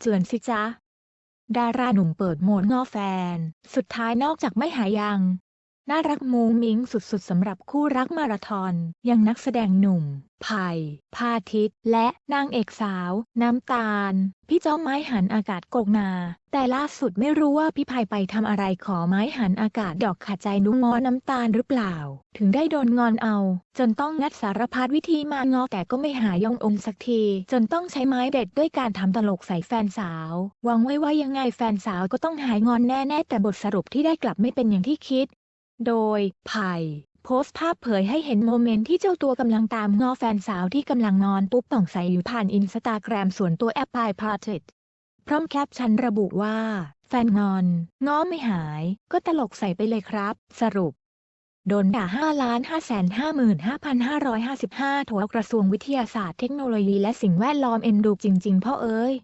เจือนสิจ๊ะ ดาราหนุ่มเปิดโหมดง้อแฟน สุดท้ายนอกจากไม่หายัง น่ารักมุ้งมิ้งสุดๆสำหรับคู่รักมาราธอนยังนักแสดงหนุ่มไผ่พาทิตย์และนางเอกสาว น้ำตาล พี่เจ้าไม้หันอากาศโกกนา แต่ล่าสุดไม่รู้ว่าพี่ไผ่ไปทำอะไรขอไม้หันอากาศดอกขาดใจนุ้งง้อน้ำตาลหรือเปล่า ถึงได้โดนงอนเอา จนต้องงัดสารพัดวิธีมางอแต่ก็ไม่หายององสักที จนต้องใช้ไม้เด็ดด้วยการทำตลกใส่แฟนสาวหวังไว้ว่ายังไงแฟนสาวก็ต้องหายงอนแน่ๆแต่บทสรุปที่ได้กลับไม่เป็นอย่างที่คิด โดยไผ่โพสต์ภาพเผยให้เห็นโมเมนต์ที่เจ้าตัวกำลังตามง้อแฟนสาวที่กำลังนอนปุ๊บต่องใส่อยู่ผ่านอินสตาแกรมส่วนตัวแอปพลายพาร์ตพร้อมแคปชั่นระบุว่า แฟนงอนง้อไม่หาย ก็ตลกใส่ไปเลยครับ สรุปโดนด่า5ล้าน5 5 5 5 5 5 5โถกระทรวงวิทยาศาสตร์เทคโนโลยีและสิ่งแวดล้อมเอ็นดูจริง ๆ พ่อเอ้ย